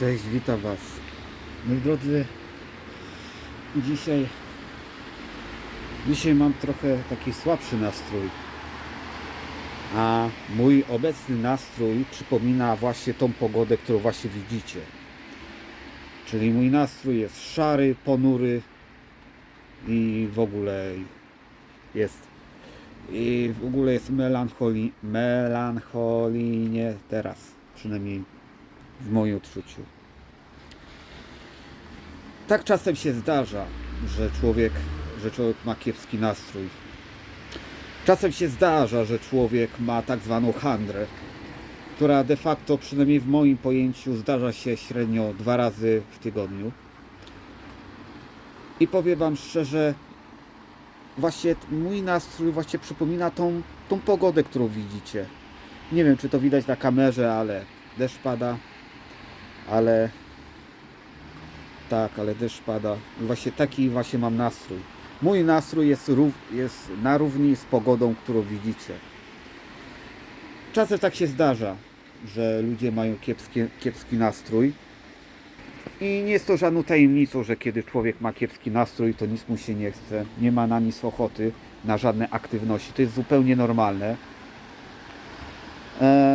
Cześć, witam Was. Moi drodzy, dzisiaj, dzisiaj mam trochę taki słabszy nastrój. A mój obecny nastrój przypomina właśnie tą pogodę, którą właśnie widzicie. Czyli mój nastrój jest szary, ponury i w ogóle jest i w ogóle jest melancholi, melancholijnie teraz, przynajmniej w moim odczuciu. Tak czasem się zdarza, że człowiek, że człowiek ma kiepski nastrój. Czasem się zdarza, że człowiek ma tak zwaną handrę, która de facto, przynajmniej w moim pojęciu, zdarza się średnio dwa razy w tygodniu. I powiem Wam szczerze, właśnie mój nastrój właśnie przypomina tą, tą pogodę, którą widzicie. Nie wiem, czy to widać na kamerze, ale deszcz pada, ale tak, ale deszcz pada. Właśnie taki właśnie mam nastrój. Mój nastrój jest, jest na równi z pogodą, którą widzicie. Czasem tak się zdarza, że ludzie mają kiepski, kiepski nastrój. I nie jest to żadną tajemnicą, że kiedy człowiek ma kiepski nastrój, to nic mu się nie chce, nie ma na nic ochoty, na żadne aktywności. To jest zupełnie normalne. E,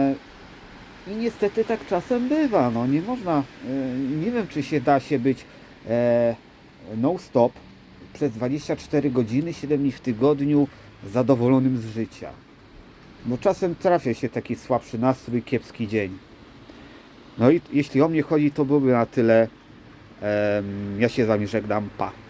I niestety tak czasem bywa. No nie można, e, nie wiem czy się da się być e, non-stop przez 24 godziny, 7 dni w tygodniu zadowolonym z życia. Bo czasem trafia się taki słabszy nastrój, kiepski dzień. No i jeśli o mnie chodzi, to byłoby na tyle. Ja się z wami żegnam. Pa.